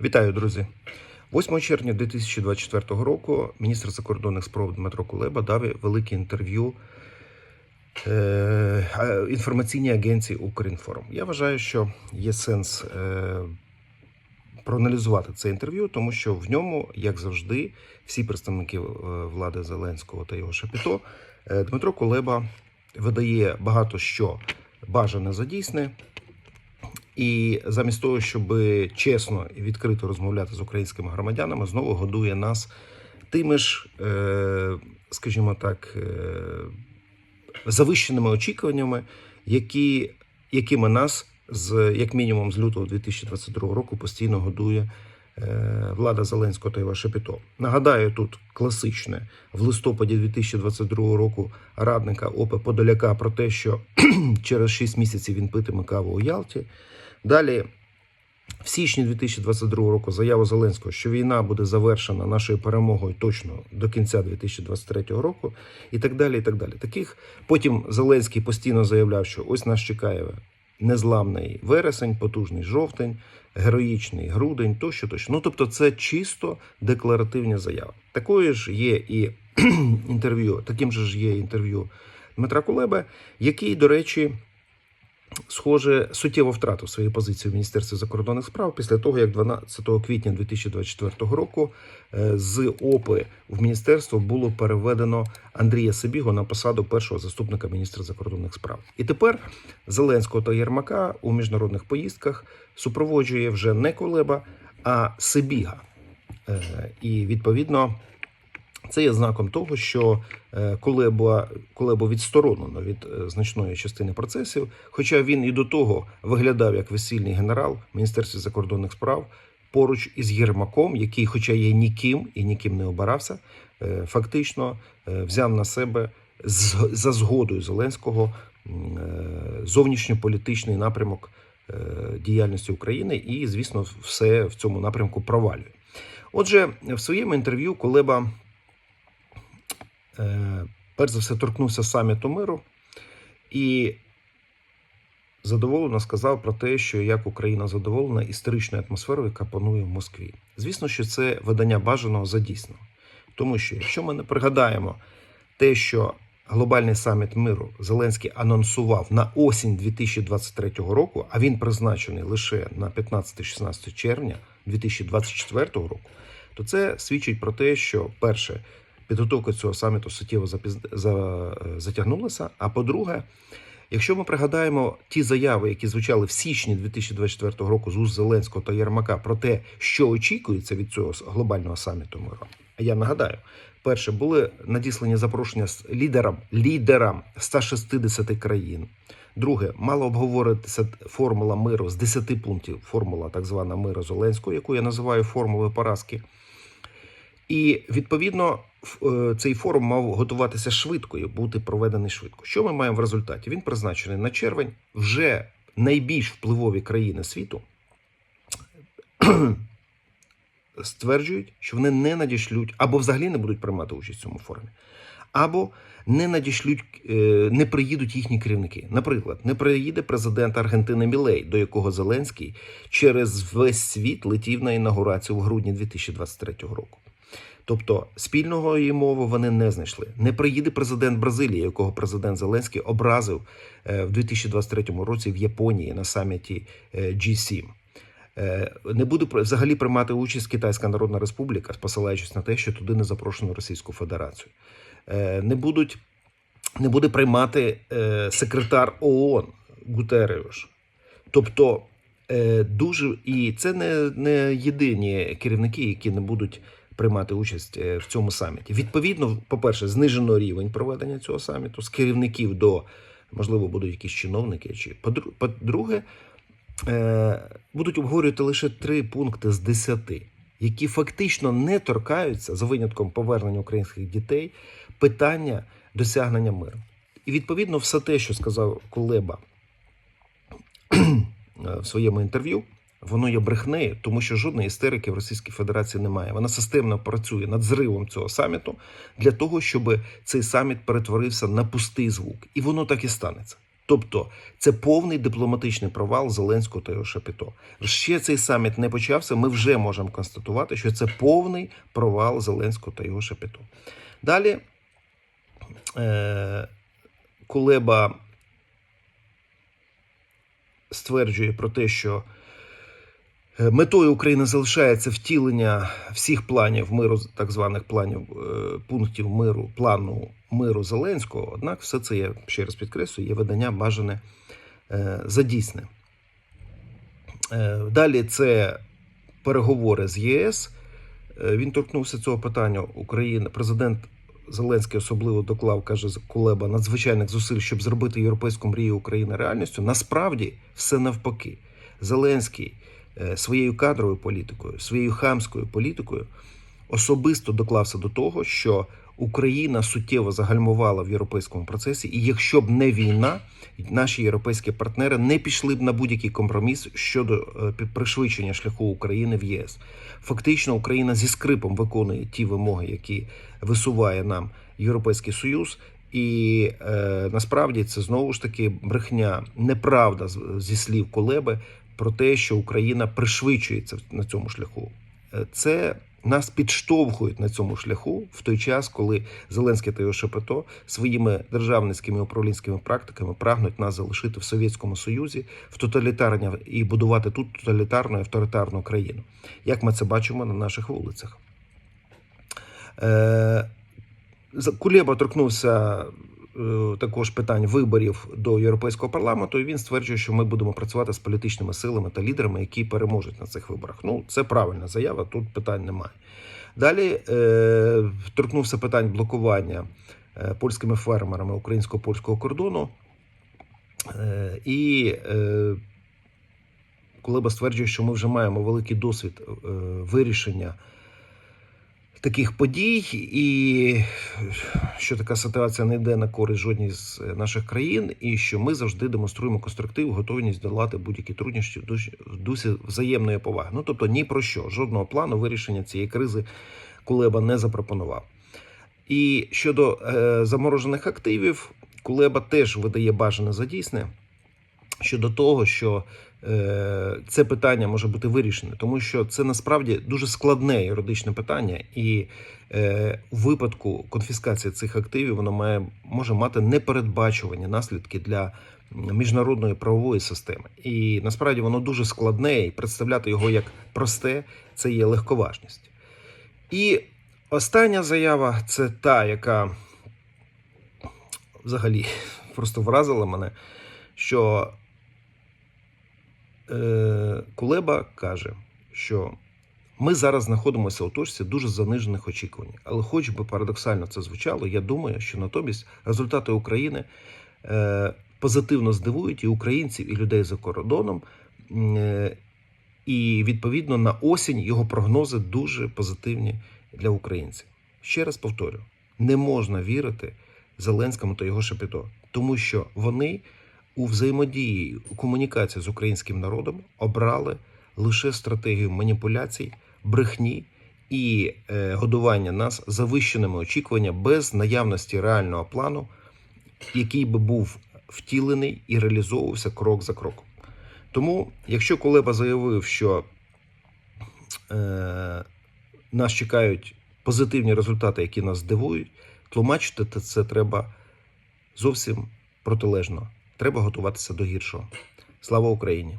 Вітаю, друзі. 8 червня 2024 року міністр закордонних справ Дмитро Кулеба дав велике інтерв'ю е, інформаційній агенції Укрінформ. Я вважаю, що є сенс е, проаналізувати це інтерв'ю, тому що в ньому, як завжди, всі представники е, влади Зеленського та його шапіто Дмитро Кулеба видає багато що бажане за дійсне. І замість того, щоб чесно і відкрито розмовляти з українськими громадянами, знову годує нас тими ж, е, скажімо так, е, завищеними очікуваннями, які, якими нас з як мінімум з лютого 2022 року постійно годує е, влада Зеленського та його Шепіто. Нагадаю, тут класичне в листопаді 2022 року радника ОП Подоляка про те, що через 6 місяців він питиме каву у Ялті. Далі, в січні 2022 року, заява Зеленського, що війна буде завершена нашою перемогою точно до кінця 2023 року, і так далі. і так далі. Таких потім Зеленський постійно заявляв, що ось нас чекає незламний вересень, потужний жовтень, героїчний грудень, тощо, тощо. Ну тобто, це чисто декларативні заяви. Такою ж є і інтерв'ю, таким же ж є інтерв'ю Дмитра Кулеби, який, до речі, схоже, суттєво втратив свої позиції в Міністерстві закордонних справ після того, як 12 квітня 2024 року е, з ОПИ в міністерство було переведено Андрія Сибіго на посаду першого заступника міністра закордонних справ. І тепер Зеленського та Єрмака у міжнародних поїздках супроводжує вже не Кулеба, а Сибіга. Е, І відповідно. Це є знаком того, що е, Кулеба, Кулебу відсторонено від е, значної частини процесів, хоча він і до того виглядав як весільний генерал в Міністерстві закордонних справ поруч із Єрмаком, який, хоча є ніким і ніким не обирався, е, фактично взяв на себе за згодою Зеленського зовнішньополітичний напрямок діяльності України, і, звісно, все в цьому напрямку провалює. Отже, в своєму інтерв'ю Кулеба е, перш за все торкнувся саміту миру і задоволено сказав про те, що як Україна задоволена історичною атмосферою, яка панує в Москві. Звісно, що це видання бажаного за дійсного. Тому що, якщо ми не пригадаємо те, що глобальний саміт миру Зеленський анонсував на осінь 2023 року, а він призначений лише на 15-16 червня 2024 року, то це свідчить про те, що перше, підготовка цього саміту суттєво е, затягнулася. А по-друге, якщо ми пригадаємо ті заяви, які звучали в січні 2024 року з уст Зеленського та Єрмака про те, що очікується від цього глобального саміту миру, а я нагадаю, перше були надіслані запрошення з лідерам лідерам 160 країн. Друге, мала обговоритися формула миру з 10 пунктів. Формула так звана миру Зеленського, яку я називаю формулою поразки. І відповідно е, цей форум мав готуватися швидко і бути проведений швидко. Що ми маємо в результаті? Він призначений на червень. Вже найбільш впливові країни світу стверджують, що вони не надішлють або взагалі не будуть приймати участь в цьому форумі, або не надішлють, е, не приїдуть їхні керівники. Наприклад, не приїде президент Аргентини Мілей, до якого Зеленський через весь світ летів на інаугурацію в грудні 2023 року. Тобто спільного її мови вони не знайшли. Не приїде президент Бразилії, якого президент Зеленський образив е, в 2023 році в Японії на саміті е, G7. Е, Не буде взагалі приймати участь Китайська Народна Республіка, посилаючись на те, що туди не запрошено Російську Федерацію. Не будуть не буде приймати секретар ООН Гутереуш. Тобто дуже і це не, не єдині керівники, які не будуть приймати участь е, в цьому саміті. Відповідно, по-перше, знижено рівень проведення цього саміту з керівників до можливо будуть якісь чиновники. Чи по-друге, е, будуть обговорювати лише три пункти з десяти, які фактично не торкаються за винятком повернення українських дітей питання досягнення миру. І відповідно все те, що сказав Кулеба е, в своєму інтерв'ю, воно є брехнею, тому що жодної істерики в Російській Федерації немає. Вона системно працює над зривом цього саміту для того, щоб цей саміт перетворився на пустий звук. І воно так і станеться. Тобто це повний дипломатичний провал Зеленського та його Шапіто. Ще цей саміт не почався. Ми вже можемо констатувати, що це повний провал Зеленського та його Шапіто. Далі е, Кулеба стверджує про те, що метою України залишається втілення всіх планів миру, так званих планів е, пунктів миру, плану миру Зеленського. Однак, все це я ще раз підкреслюю, є видання бажане е, за дійсне. Е, Далі це переговори з ЄС. Е, Він торкнувся цього питання. Україна, президент Зеленський особливо доклав, каже Кулеба, надзвичайних зусиль, щоб зробити європейську мрію України реальністю. Насправді все навпаки. Зеленський е, своєю кадровою політикою, своєю хамською політикою особисто доклався до того, що Україна суттєво загальмувала в європейському процесі, і якщо б не війна, наші європейські партнери не пішли б на будь-який компроміс щодо е, пришвидшення шляху України в ЄС. Фактично, Україна зі скрипом виконує ті вимоги, які висуває нам Європейський Союз. І е, насправді це знову ж таки брехня, неправда зі слів Колеби про те, що Україна пришвидшується на цьому шляху. Е, Це нас підштовхують на цьому шляху в той час, коли Зеленський та його Шепето своїми державницькими управлінськими практиками прагнуть нас залишити в Совєтському Союзі в тоталітарні і будувати тут тоталітарну і авторитарну країну, як ми це бачимо на наших вулицях. Е, Кулеба торкнувся також питань виборів до Європейського парламенту, і він стверджує, що ми будемо працювати з політичними силами та лідерами, які переможуть на цих виборах. Ну, це правильна заява, тут питань немає. Далі е, торкнувся питань блокування е, польськими фермерами українсько-польського кордону. Е, і е, Кулеба стверджує, що ми вже маємо великий досвід е, вирішення таких подій, і що така ситуація не йде на користь жодній з наших країн, і що ми завжди демонструємо конструктив, готовність долати будь-які труднощі в дусі взаємної поваги. Ну тобто ні про що, жодного плану вирішення цієї кризи Кулеба не запропонував. І щодо е, заморожених активів, Кулеба теж видає бажане за дійсне щодо того, що е, це питання може бути вирішене, тому що це насправді дуже складне юридичне питання, і е, у випадку конфіскації цих активів воно має може мати непередбачувані наслідки для міжнародної правової системи. І насправді воно дуже складне, і представляти його як просте це є легковажність. І остання заява це та, яка взагалі просто вразила мене, що Кулеба каже, що ми зараз знаходимося у точці дуже занижених очікувань. Але, хоч би парадоксально це звучало, я думаю, що натомість результати України е, позитивно здивують і українців, і людей за кордоном. Е, і відповідно на осінь його прогнози дуже позитивні для українців. Ще раз повторю: не можна вірити Зеленському та його шепіто, тому що вони у взаємодії у комунікації з українським народом обрали лише стратегію маніпуляцій, брехні і е, годування нас завищеними очікуваннями без наявності реального плану, який би був втілений і реалізовувався крок за кроком. Тому, якщо Кулеба заявив, що е, нас чекають позитивні результати, які нас здивують, тлумачити це треба зовсім протилежно. Треба готуватися до гіршого. Слава Україні!